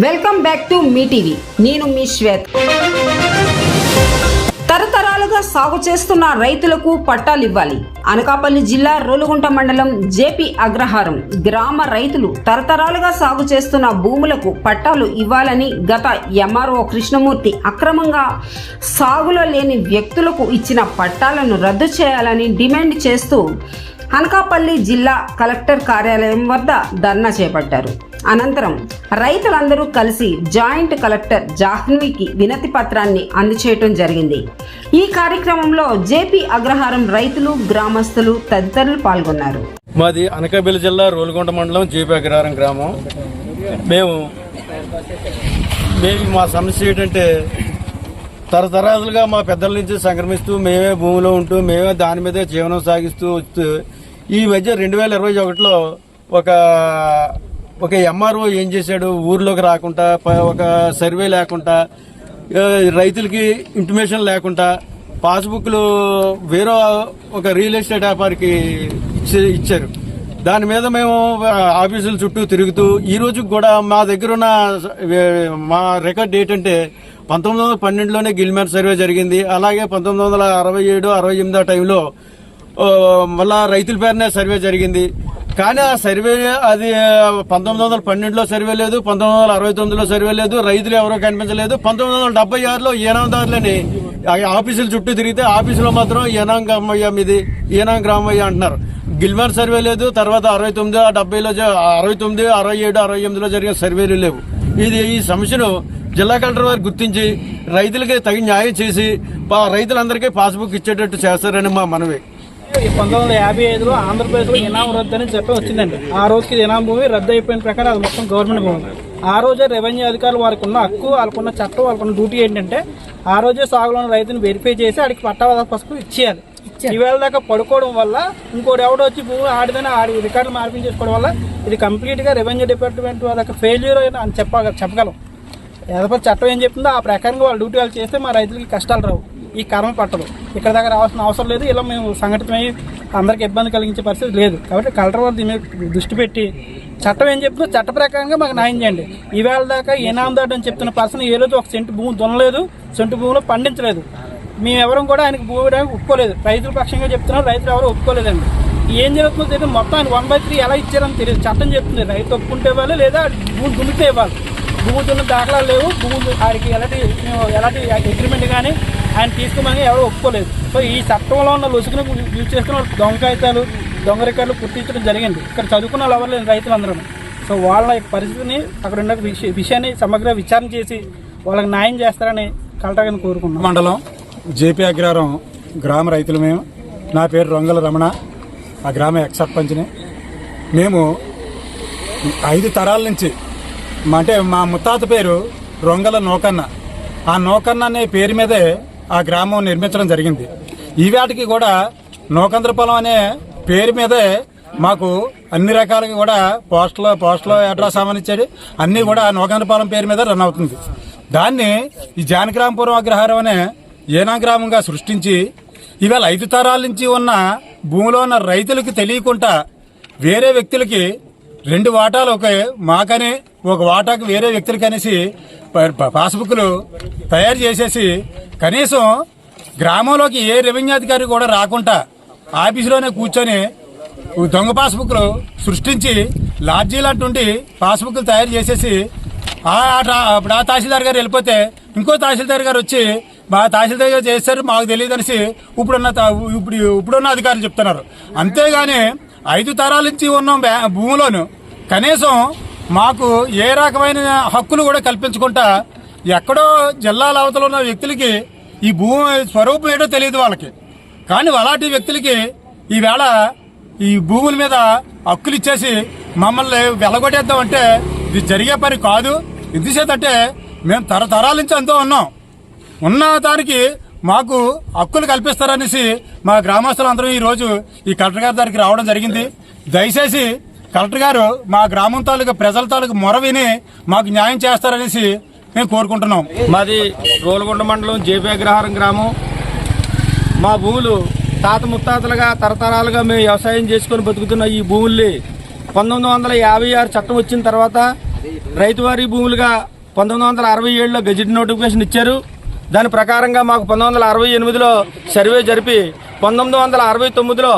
Welcome back to మీ TV. నేను మీ శ్వేత్. తరతరాలుగా సాగు చేస్తున్న రైతులకు పట్టాలు ఇవ్వాలి. అనకాపల్లి జిల్లా రోలుగుంట మండలం జేపీ అగ్రహారం గ్రామ రైతులు తరతరాలుగా సాగు చేస్తున్న భూములకు పట్టాలు ఇవ్వాలని గత ఎంఆర్ఓ కృష్ణమూర్తి అక్రమంగా సాగులో లేని వ్యక్తులకు ఇచ్చిన పట్టాలను రద్దు చేయాలని డిమాండ్ చేస్తూ అనకాపల్లి జిల్లా కలెక్టర్ కార్యాలయం వద్ద ధర్నా చేపట్టారు. అనంతరం రైతులందరూ కలిసి జాయింట్ కలెక్టర్ జాహ్నవికి వినతి పత్రాన్ని అందచేయటం జరిగింది. ఈ కార్యక్రమంలో జేపీ అగ్రహారం రైతులు గ్రామస్తులు తదితరులు పాల్గొన్నారు. మాది అనకాపల్లి జిల్లా రోలుగొండ మండలం జేపీ అగ్రహారం గ్రామం. మేము మేము మా సమస్య ఏంటంటే తరతరాలుగా మా పెద్దల నుంచి సంక్రమిస్తూ మేమే భూమిలో ఉంటూ మేమే దాని మీదే జీవనం సాగిస్తూ వస్తూ ఈ మధ్య రెండు వేల ఇరవై ఒకటిలో ఒక ఒక ఎంఆర్ఓ ఏం చేశాడు? ఊర్లోకి రాకుండా ఒక సర్వే లేకుండా రైతులకి ఇంటిమేషన్ లేకుండా పాస్బుక్లు వేరే ఒక రియల్ ఎస్టేట్ వ్యాపారికి ఇచ్చారు. దాని మీద మేము ఆఫీసుల చుట్టూ తిరుగుతూ ఈ రోజు కూడా మా దగ్గర ఉన్న మా రికార్డ్ ఏంటంటే పంతొమ్మిది వందల పన్నెండులోనే గిల్మెర్ సర్వే జరిగింది. అలాగే పంతొమ్మిది వందల అరవై ఏడు అరవై ఎనిమిదో టైంలో మళ్ళా రైతుల పేరునే సర్వే జరిగింది. కానీ ఆ సర్వే అది పంతొమ్మిది వందల పన్నెండులో సర్వే లేదు పంతొమ్మిది వందల అరవై తొమ్మిదిలో సర్వే లేదు రైతులు ఎవరో కనిపించలేదు. పంతొమ్మిది వందల డెబ్బై ఆరులో ఏనాందారులని ఆఫీసుల చుట్టూ తిరిగితే ఆఫీసులో మాత్రం ఏనాం గ్రామయ్య మీది ఏనాం గ్రామయ్య అంటున్నారు. గిల్మార్ సర్వే లేదు తర్వాత అరవై తొమ్మిది డెబ్బైలో అరవై తొమ్మిది అరవై ఏడు అరవై ఎనిమిదిలో జరిగిన సర్వేలు లేవు. ఇది ఈ సమస్యను జిల్లా కలెక్టర్ వారు గుర్తించి రైతులకి తగిన న్యాయం చేసి రైతులందరికీ పాస్బుక్ ఇచ్చేటట్టు చేస్తారని మా మనవి. పంతొమ్మిది వందల యాభై ఐదులో ఆంధ్రప్రదేశ్లో ఇనాం రద్దు అని చెప్పి వచ్చిందండి. ఆ రోజుకి ఇనాం భూమి రద్దు అయిపోయిన ప్రకారం అది మొత్తం గవర్నమెంట్ భూమి. ఆ రోజే రెవెన్యూ అధికారులు వారికి ఉన్న హక్కు వాళ్ళకున్న చట్టం వాళ్ళకున్న డ్యూటీ ఏంటంటే ఆ రోజే సాగులో ఉన్న రైతుని వెరిఫై చేసి ఆడికి పట్టావాద పసుపు ఇచ్చేయాలి. ఈవేళ దాకా పడుకోవడం వల్ల ఇంకోటి ఎవడో వచ్చి భూమి ఆడిదని ఆడి రికార్డులు మార్పించేసుకోవడం వల్ల ఇది కంప్లీట్గా రెవెన్యూ డిపార్ట్మెంట్ వాళ్ళకి ఫెయిల్యూర్ అని చెప్ప చెప్పగలం. ఎదపతి చట్టం ఏం చెప్తుందో ఆ ప్రకారంగా వాళ్ళు డ్యూటీ వాళ్ళు చేస్తే మా రైతులకి కష్టాలు రావు. ఈ కర్మ పట్టదు. ఇక్కడ దగ్గర రావాల్సిన అవసరం లేదు. ఇలా మేము సంఘటితమై అందరికి ఇబ్బంది కలిగించే పరిస్థితి లేదు. కాబట్టి కలెక్టర్ వారు దీని మీద దృష్టి పెట్టి చట్టం ఏం చెప్తుందో చట్ట ప్రకారంగా మాకు న్యాయం చేయండి. ఈవేళ దాకా ఏనాం దాటి అని చెప్తున్న పర్సన్ ఏ రోజు ఒక సెంటు భూమి దున్నలేదు సెంటు భూమిలో పండించలేదు. మేము కూడా ఆయనకు భూమి ఇవ్వడానికి ఒప్పుకోలేదు. రైతుల పక్షంగా చెప్తున్నారు రైతులు ఎవరు ఒప్పుకోలేదండి. ఏం జరుగుతుందో తెలియదు. మొత్తం ఆయన వన్ బై త్రీ ఎలా ఇచ్చారని తెలియదు. చట్టం చెప్తుంది. రైతు ఒప్పుకుంటే ఇవ్వాలి లేదా భూమి దున్నితే ఇవ్వాలి. భూమి దున్న దాఖలాలు లేవు. భూమి ఆయనకి ఎలాంటి ఎలాంటి అగ్రిమెంట్ కానీ ఆయన తీసుకోమని ఎవరు ఒప్పుకోలేదు. సో ఈ చట్టంలో ఉన్న లొసుకుని యూజ్ చేసుకున్న వాళ్ళు దొంగ కాగితాలు దొంగ రికార్డులు పుట్టించడం జరిగింది. ఇక్కడ చదువుకున్న వాళ్ళు ఎవరు లేని రైతులందరూ. సో వాళ్ళ పరిస్థితిని అక్కడ ఉన్న విషయ- విషయాన్ని సమగ్ర విచారణ చేసి వాళ్ళకి న్యాయం చేస్తారని కలెక్టర్ గారిని కోరుకున్నాం మండలం జేపీ అగ్రహారం గ్రామ రైతులు మేము. నా పేరు రొంగల రమణ. ఆ గ్రామ ఎక్స్ సర్పంచ్ని. మేము ఐదు తరాల నుంచి అంటే మా ముత్తాత పేరు రొంగల నోకన్న. ఆ నోకన్న అనే పేరు మీదే ఆ గ్రామం నిర్మించడం జరిగింది. ఈవేటికి కూడా నోకంద్రపొలం అనే పేరు మీదే మాకు అన్ని రకాలుగా కూడా పోస్టులో పోస్టులో అడ్రస్ సంబంధించేది అన్నీ కూడా నూకంద్రపాలెం పేరు మీద రన్ అవుతుంది. దాన్ని ఈ జానకిరామపురం అగ్రహారం అనే ఏనా గ్రామంగా సృష్టించి ఇవాళ ఐదు తరాల నుంచి ఉన్న భూమిలో ఉన్న రైతులకు తెలియకుండా వేరే వ్యక్తులకి రెండు వాటాలు ఒక మాకని ఒక వాటాకు వేరే వ్యక్తులకి అనేసి ప- పాస్బుక్లు తయారు చేసేసి కనీసం గ్రామంలోకి ఏ రెవెన్యూ అధికారి కూడా రాకుండా ఆఫీసులోనే కూర్చొని దొంగ పాస్బుక్లు సృష్టించి లాడ్జీలు అంటుండి పాస్బుక్లు తయారు చేసేసి ఆ ఆ- అప్పుడు ఆ తహసీల్దార్ గారు వెళ్ళిపోతే ఇంకో తహసీల్దార్ గారు వచ్చి మా తహసీల్దార్ గారు చేస్తారు మాకు తెలియదు అనేసి ఇప్పుడున్న త- ఇప్పుడు ఇప్పుడున్న అధికారులు చెప్తున్నారు. అంతేగాని ఐదు తరాల నుంచి ఉన్న బ్యా- భూమిలోను కనీసం మాకు ఏ రకమైన హక్కులు కూడా కల్పించకుండా ఎక్కడో జిల్లాల అవతల ఉన్న వ్యక్తులకి ఈ భూమి స్వరూపం ఏంటో తెలియదు వాళ్ళకి. కానీ అలాంటి వ్యక్తులకి ఈవేళ ఈ భూముల మీద హక్కులు ఇచ్చేసి మమ్మల్ని వెలగొట్టేద్దామంటే ఇది జరిగే పని కాదు. ఎందుచేతంటే మేము తరతరాల నుంచి అంతా ఉన్నాం. ఉన్న దానికి మాకు హక్కులు కల్పిస్తారనేసి మా గ్రామస్తులందరం ఈ రోజు ఈ కలెక్టర్ గారి దగ్గరికి రావడం జరిగింది. దయచేసి కలెక్టర్ గారు మా గ్రామం తాలూకా ప్రజల తాలూకా మొర విని మాకు న్యాయం చేస్తారనేసి మేము కోరుకుంటున్నాం. మాది రోలగొండ మండలం జేపీ అగ్రహారం గ్రామం. మా భూములు తాత ముత్తాతలుగా తరతరాలుగా మేము వ్యవసాయం చేసుకొని బతుకుతున్న ఈ భూముల్ని పంతొమ్మిది వందల యాభై ఆరు చట్టం వచ్చిన తర్వాత రైతువారీ భూములుగా పంతొమ్మిది వందల అరవై ఏడులో గెజిట్ నోటిఫికేషన్ ఇచ్చారు. దాని ప్రకారంగా మాకు పంతొమ్మిది వందల అరవై ఎనిమిదిలో సర్వే జరిపి పంతొమ్మిది వందల అరవై తొమ్మిదిలో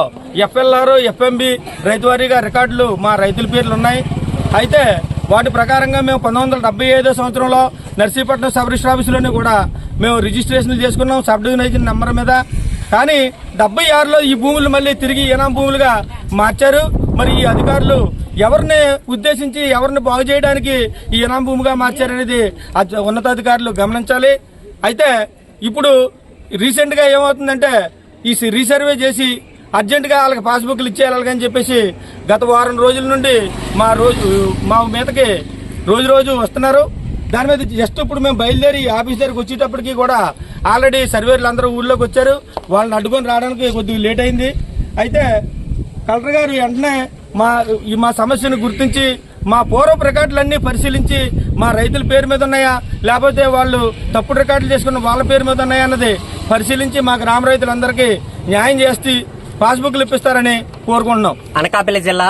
ఎఫ్ఎల్ఆర్ ఎఫ్ఎంబి రైతువారీగా రికార్డులు మా రైతుల పేర్లు ఉన్నాయి. అయితే వాటి ప్రకారంగా మేము పంతొమ్మిది వందల సంవత్సరంలో నర్సీపట్నం సబ్ రిజిస్టర్ ఆఫీసులోని కూడా మేము రిజిస్ట్రేషన్లు చేసుకున్నాం. సబ్ డివిజన్ నెంబర్ మీద. కానీ డెబ్బై ఆరులో ఈ భూములు మళ్ళీ తిరిగి ఈనాం భూములుగా మార్చారు. మరి ఈ అధికారులు ఎవరిని ఉద్దేశించి ఎవరిని బాగు చేయడానికి ఈ ఇనాం భూమిగా మార్చారనేది ఉన్నతాధికారులు గమనించాలి. అయితే ఇప్పుడు రీసెంట్గా ఏమవుతుందంటే ఈ రీసర్వే చేసి అర్జెంటుగా వాళ్ళకి పాస్బుక్లు ఇచ్చేయాలని చెప్పేసి గత వారం రోజుల నుండి మా రోజు మా మీదకి రోజు రోజు వస్తున్నారు. దాని మీద జస్ట్ ఇప్పుడు మేము బయలుదేరి ఆఫీస్ దగ్గరికి వచ్చేటప్పటికి కూడా ఆల్రెడీ సర్వేర్లు అందరూ ఊళ్ళోకి వచ్చారు. వాళ్ళని అడ్డుకొని రావడానికి కొద్దిగా లేట్ అయింది. అయితే కలెక్టర్ గారు వెంటనే మా ఈ మా సమస్యను గుర్తించి మా పూర్వపు రికార్డులన్నీ పరిశీలించి మా రైతుల పేరు మీద ఉన్నాయా లేకపోతే వాళ్ళు తప్పుడు రికార్డులు చేసుకున్న వాళ్ళ పేరు మీద ఉన్నాయా అన్నది పరిశీలించి మా గ్రామ రైతులందరికీ న్యాయం చేస్తే పాస్బుక్లు ఇప్పిస్తారని కోరుకుంటున్నాం. అనకాపల్లి జిల్లా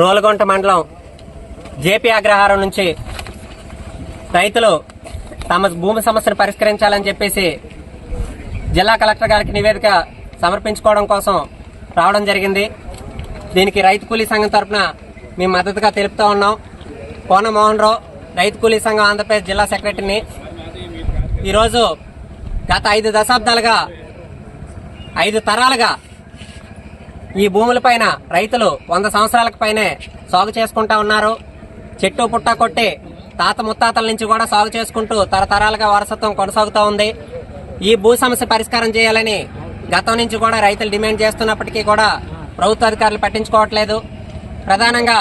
రోలగుంట మండలం జేపీ అగ్రహారం నుంచి రైతులు తమ భూమి సమస్యను పరిష్కరించాలని చెప్పేసి జిల్లా కలెక్టర్ గారికి నివేదిక సమర్పించుకోవడం కోసం రావడం జరిగింది. దీనికి రైతు కూలీ సంఘం తరఫున మేము మద్దతుగా తెలుపుతూ ఉన్నాం. కోన మోహన్ రావు రైతు కూలీ సంఘం ఆంధ్రప్రదేశ్ జిల్లా సెక్రటరీని. ఈరోజు గత ఐదు దశాబ్దాలుగా ఐదు తరాలుగా ఈ భూములపైన రైతులు వంద సంవత్సరాలకు పైనే సాగు చేసుకుంటా ఉన్నారు. చెట్టు పుట్ట కొట్టి తాత ముత్తాతల నుంచి కూడా సాగు చేసుకుంటూ తరతరాలుగా వారసత్వం కొనసాగుతూ ఉంది. ఈ భూ సమస్య పరిష్కారం చేయాలని గతం నుంచి కూడా రైతులు డిమాండ్ చేస్తున్నప్పటికీ కూడా ప్రభుత్వ అధికారులు పట్టించుకోవట్లేదు. ప్రధానంగా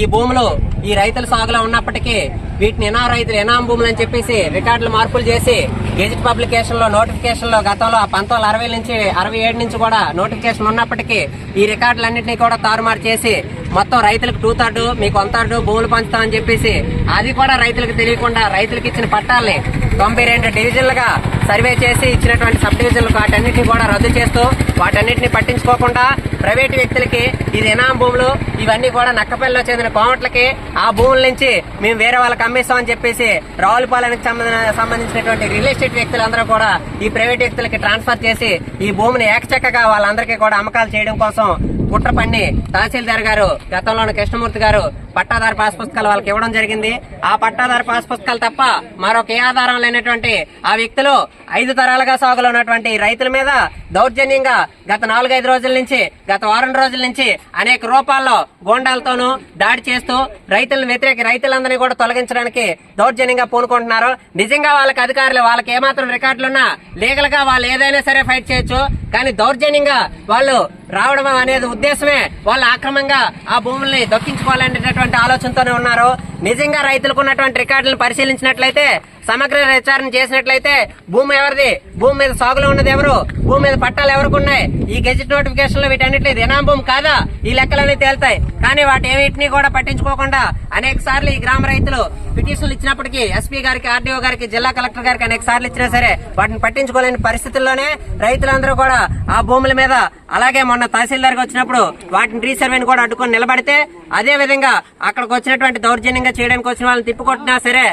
ఈ భూములు ఈ రైతుల సాగులో ఉన్నప్పటికీ వీటిని ఎనా రైతులు ఎనాం భూములు అని చెప్పేసి రికార్డులు మార్పులు చేసి గెజిట్ పబ్లికేషన్లో నోటిఫికేషన్లో గతంలో పంతొమ్మిది అరవై నుంచి అరవై ఏడు నుంచి కూడా నోటిఫికేషన్ ఉన్నప్పటికీ ఈ రికార్డులన్నింటినీ కూడా తారుమారు చేసి మొత్తం రైతులకు టూ థర్డ్ మీకు వన్ థర్డ్ భూములు పంచుతామని చెప్పేసి అది కూడా రైతులకు తెలియకుండా రైతులకు ఇచ్చిన పట్టాలని తొంభై రెండు డివిజన్లుగా సర్వే చేసి ఇచ్చినటువంటి సబ్ డివిజన్లకు వాటన్నిటిని కూడా రద్దు చేస్తూ వాటన్నిటిని పట్టించుకోకుండా ప్రైవేటు వ్యక్తులకి ఇది ఎనాం భూములు ఇవన్నీ కూడా నక్కపల్లిలో చెందిన కోమట్లకి ఆ భూముల నుంచి మేము వేరే వాళ్ళకి అమ్మేస్తామని చెప్పేసి రావులపాలెనికి సంబంధ- సంబంధించినటువంటి రియల్ ఎస్టేట్ వ్యక్తులందరూ కూడా ఈ ప్రైవేట్ వ్యక్తులకి ట్రాన్స్ఫర్ చేసి ఈ భూమిని ఏకచక్కగా వాళ్ళందరికీ కూడా అమ్మకాలు చేయడం కోసం కుట్ర పన్ని తహసీల్దార్ గారు గతంలోని కృష్ణమూర్తి గారు పట్టాదారు పాస్ పుస్తకాలు వాళ్ళకి ఇవ్వడం జరిగింది. ఆ పట్టాదారు పాస్ పుస్తకాలు తప్ప మరొక ఏ ఆధారం లేనటువంటి ఆ వ్యక్తులు ఐదు తరాలుగా సాగులో ఉన్నటువంటి రైతుల మీద దౌర్జన్యంగా గత నాలుగైదు రోజుల నుంచి గత వారం రోజుల నుంచి అనేక రూపాల్లో గోండాలతోనూ దాడి చేస్తూ రైతులను వ్యతిరేక రైతులందరినీ కూడా తొలగించడానికి దౌర్జన్యంగా పూనుకుంటున్నారు. నిజంగా వాళ్ళకి అధికారులు వాళ్ళకి ఏమాత్రం రికార్డులున్నా లీగల్గా వాళ్ళు ఏదైనా సరే ఫైట్ చేయొచ్చు. కానీ దౌర్జన్యంగా వాళ్ళు రావడం అనేది ఉద్దేశమే. వాళ్ళు ఆక్రమంగా ఆ భూముల్ని దక్కించుకోవాలనేటటువంటి ఆలోచనతోనే ఉన్నారు. నిజంగా రైతులకు ఉన్నటువంటి రికార్డులను పరిశీలించినట్లయితే సమగ్ర విచారణ చేసినట్లయితే భూమి ఎవరిది? భూమి మీద సాగులో ఉన్నది ఎవరు? భూమి మీద పట్టాలు ఎవరికి ఉన్నాయి? ఈ గెజిట్ నోటిఫికేషన్లో వీటన్నిటి దినాం భూమి కాదా? ఈ లెక్కలన్నీ తేలుతాయి. కానీ వాటి ఏమిటిని కూడా పట్టించుకోకుండా అనేక సార్లు ఈ గ్రామ రైతులు పిటిషన్లు ఇచ్చినప్పటికీ ఎస్పీ గారికి ఆర్డీఓ గారికి జిల్లా కలెక్టర్ గారికి అనేక సార్లు ఇచ్చినా సరే వాటిని పట్టించుకోలేని పరిస్థితుల్లోనే రైతులందరూ కూడా ఆ భూముల మీద అలాగే మొన్న తహసీల్దార్ వచ్చినప్పుడు వాటిని రీసర్వేని కూడా అడ్డుకొని నిలబడితే అదే విధంగా అక్కడికి వచ్చినటువంటి దౌర్జన్యంగా చేయడానికి వచ్చిన వాళ్ళని తిప్పుకొట్టినా సరే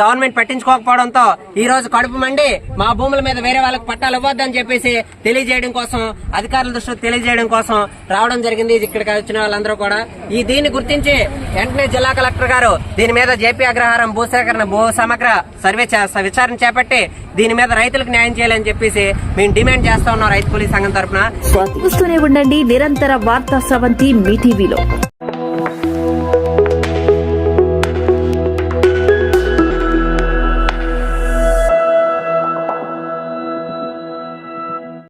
గవర్నమెంట్ పట్టించుకోకపోవడంతో ఈ రోజు కడుపు మండి మా భూముల మీద వేరే వాళ్ళకి పట్టాలు ఇవ్వద్దని చెప్పేసి తెలియజేయడం కోసం అధికారుల దృష్టిలో తెలియజేయడం కోసం రావడం జరిగింది. ఇక్కడికి వచ్చిన వాళ్ళందరూ కూడా. ఈ దీన్ని గుర్తించి వెంటనే జిల్లా కలెక్టర్ గారు దీని మీద జేపీ అగ్రహారం భూసేకరణ భూ సమగ్ర సర్వే విచారణ చేపట్టి దీని మీద రైతులకు న్యాయం చేయాలని చెప్పేసి మేము డిమాండ్ చేస్తా ఉన్నాం రైతు కూలీ సంఘం తరఫున చూస్తూనే ఉండండి. నిరంతర వార్తా స్రవంతి మీ టీవీలో.